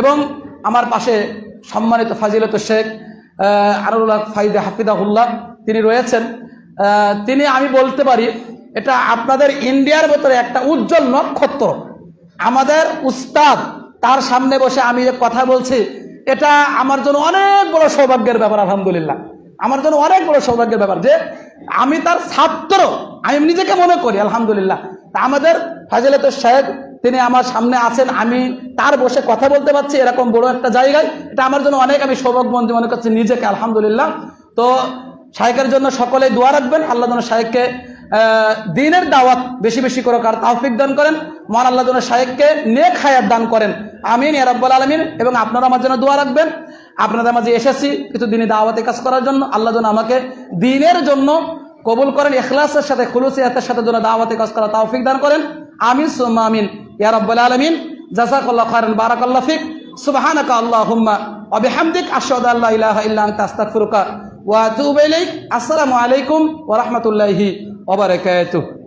এবং আমার পাশে সম্মানিত ফাজিলত শেখ আহ, আনুরুল্লাহ ফাইদে হাফিদাহুল্লাহ তিনি রয়েছেন। তিনি আমি বলতে পারি এটা আপনাদের ইন্ডিয়ার ভেতরে একটা উজ্জ্বল নক্ষত্র। আমাদের উস্তাদ তার সামনে বসে আমি যে কথা বলছি এটা আমার জন্য অনেক বড় সৌভাগ্যের ব্যাপার আলহামদুলিল্লাহ। আমার জন্য অনেক বড় সৌভাগ্যের ব্যাপার যে আমি তার ছাত্র আমি নিজেকে মনে করি আলহামদুলিল্লাহ। তা আমাদের ফাজিলত সাহেব তিনি আমার সামনে আছেন, আমি তার বসে কথা বলতে পারছি, এরকম বড় একটা জায়গায়। এটা আমার জন্য অনেক আমি সৌভাগ্যবন্তী মনে করছি নিজেকে, আলহামদুলিল্লাহ। তো শাহেকের জন্য সকলে দোয়া রাখবেন, আল্লাহ যেন শাহেককে দিনের দাওয়াত বেশি বেশি করে কার তাওফিক দান করেন। মহান আল্লাহ যেন শাহেককে নেক হায়াত দান করেন। আমিন ইয়ারাব্বাল আলমিন। এবং আপনারা আমার জন্য দোয়া রাখবেন। আপনাদের মাঝে এসেছি কিছু দিনে দাওয়াতে কাজ করার জন্য। আল্লাহ যেন আমাকে দিনের জন্য কবুল করেন এখলাসের সাথে, খুলুসিয়াতের সাথে যেন দাওয়াতে কাজ করা তাওফিক দান করেন। আমিন, সুম্মা আমিন। ইয়ারাব্বাল আলমিন জাজাকাল্লাহ খায়রান বারাকাল্লা ফিক, সুবহানাকা আল্লাহুম্মা ওয়া বিহামদিক আশদ আল্লাহ ইলাহ ইল্লা আনতা, আস্তাগফিরুকা ওয়া আতুবু ইলাইক। আসসালামু আলাইকুম ওয়া রাহমাতুল্লাহি ওয়া বারাকাতুহু।